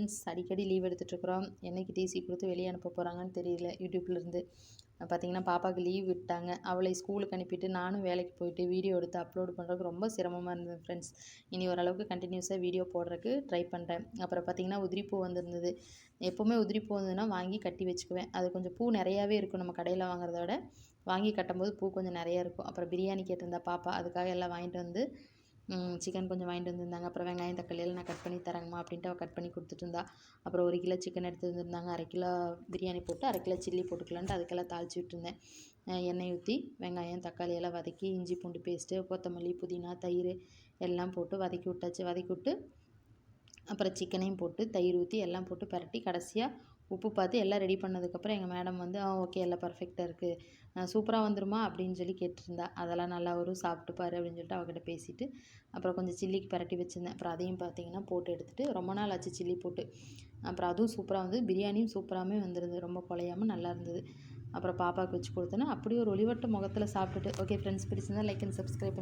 Friends அடிக்கடி leave எடுத்துகிட்ருக்குறோம் என்னைக்கு DC கொடுத்து வெளியே அனுப்ப போகிறாங்கன்னு தெரியல யூடியூப்லேருந்து பார்த்தீங்கன்னா பாப்பாவுக்கு லீவ் விட்டாங்க. அவளை ஸ்கூலுக்கு அனுப்பிட்டு நானும் வேலைக்கு போயிட்டு வீடியோ எடுத்து அப்லோட் பண்ணுறதுக்கு ரொம்ப சிரமமாக இருந்தது ஃப்ரெண்ட்ஸ் இனி ஓரளவுக்கு கண்டினியூஸாக வீடியோ போடுறதுக்கு ட்ரை பண்ணுறேன் அப்புறம் பார்த்திங்கன்னா உதிரிப்பூ வந்திருந்தது. எப்போவுமே உதிரிப்பூ வந்ததுன்னா வாங்கி கட்டி வச்சுக்குவேன். அது கொஞ்சம் பூ நிறையாவே இருக்கும் நம்ம கடையில் வாங்குறத விட. வாங்கி கட்டும்போது பூ கொஞ்சம் நிறையா இருக்கும். அப்புறம் பிரியாணி கேட்டிருந்தா பாப்பா அதுக்காக எல்லாம் வாங்கிட்டு வந்து சிக்கன் கொஞ்சம் வாங்கிட்டு வந்திருந்தாங்க. அப்புறம் வெங்காயம் தக்காளி எல்லாம் நான் கட் பண்ணி தரேங்கம்மா அப்படின்ட்டு அவள் கட் பண்ணி கொடுத்துட்டு இருந்தா. அப்புறம் ஒரு கிலோ சிக்கன் எடுத்து வந்திருந்தாங்க. அரை கிலோ பிரியாணி போட்டு அரை கிலோ சில்லி போட்டுக்கலான்ட்டு அதுக்கெல்லாம் தாளிச்சு விட்டுருந்தேன். எண்ணெய் ஊற்றி வெங்காயம் தக்காளி எல்லாம் வதக்கி இஞ்சி பூண்டு பேஸ்ட்டு கொத்தமல்லி புதினா தயிர் எல்லாம் போட்டு வதக்கி விட்டாச்சு. வதக்கி விட்டு அப்புறம் சிக்கனையும் போட்டு தயிர் ஊற்றி எல்லாம் போட்டு பரட்டி கடைசியாக உப்பு பார்த்து எல்லாம் ரெடி பண்ணதுக்கப்புறம் எங்கள் மேடம் வந்து ஆ ஓகே எல்லாம் பர்ஃபெக்டாக இருக்குது சூப்பராக வந்துருமா? அப்படின்னு சொல்லி கேட்டுருந்தா. அதெல்லாம் நல்லா வரும் சாப்பிட்டு பாரு அப்படின்னு சொல்லிட்டு அவகிட்ட பேசிவிட்டு அப்புறம் கொஞ்சம் சில்லிக்கு பரட்டி வச்சுருந்தேன். அப்புறம் அதையும் பார்த்தீங்கன்னா போட்டு எடுத்துகிட்டு ரொம்ப நாள் ஆச்சு சில்லி போட்டு. அப்புறம் அதுவும் சூப்பராக வந்து பிரியாணியும் சூப்பராகவே வந்துருந்தது. ரொம்ப குலையாமல் நல்லா இருந்தது. அப்புறம் பாப்பாவுக்கு வச்சு கொடுத்தேன்னா அப்படியே ஒரு ஒளிவட்ட முகத்தில் சாப்பிட்டுட்டு ஓகே ஃப்ரெண்ட்ஸ் பிடிச்சிருந்தா லைக் அண்ட் சப்ஸ்கிரைப்